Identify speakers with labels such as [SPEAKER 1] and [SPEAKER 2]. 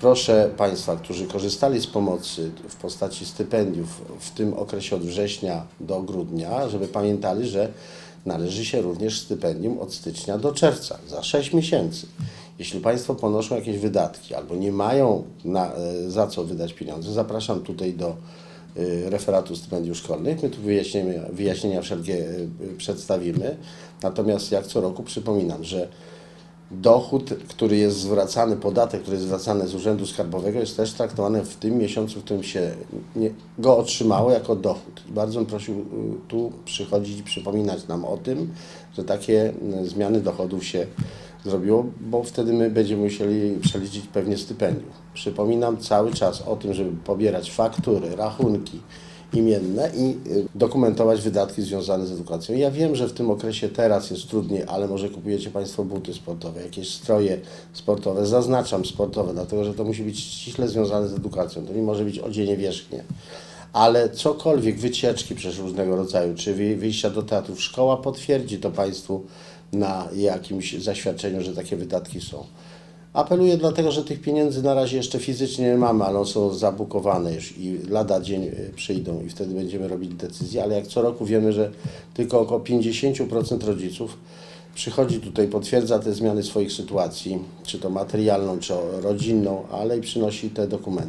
[SPEAKER 1] Proszę Państwa, którzy korzystali z pomocy w postaci stypendiów w tym okresie od września do grudnia, żeby pamiętali, że należy się również stypendium od stycznia do czerwca, za 6 miesięcy. Jeśli Państwo ponoszą jakieś wydatki albo nie mają na, e, za co wydać pieniądze, zapraszam tutaj do y, referatu stypendiów szkolnych. My tu wyjaśnienia, wszelkie y, przedstawimy. Natomiast jak co roku przypominam, że dochód, który jest zwracany, podatek, który jest zwracany z Urzędu Skarbowego jest też traktowany w tym miesiącu, w którym się nie, go otrzymało jako dochód. I bardzo bym prosił y, tu przychodzić i przypominać nam o tym, że takie y, zmiany dochodów się zrobiło, bo wtedy my będziemy musieli przeliczyć pewnie stypendium. Przypominam cały czas o tym, żeby pobierać faktury, rachunki imienne i y, dokumentować wydatki związane z edukacją. Ja wiem, że w tym okresie teraz jest trudniej, ale może kupujecie Państwo buty sportowe, jakieś stroje sportowe. Zaznaczam sportowe, dlatego że to musi być ściśle związane z edukacją. To nie może być odzienie wierzchnie. Ale cokolwiek, wycieczki przecież różnego rodzaju, czy wy- wyjścia do teatrów, szkoła potwierdzi to Państwu na jakimś zaświadczeniu, że takie wydatki są. Apeluję dlatego, że tych pieniędzy na razie jeszcze fizycznie nie mamy, ale one są zabukowane już i lada dzień y, przyjdą i wtedy będziemy robić decyzje, ale jak co roku wiemy, że tylko około 50% rodziców przychodzi tutaj, potwierdza te zmiany swoich sytuacji, czy to materialną, czy rodzinną, ale i przynosi te dokumenty.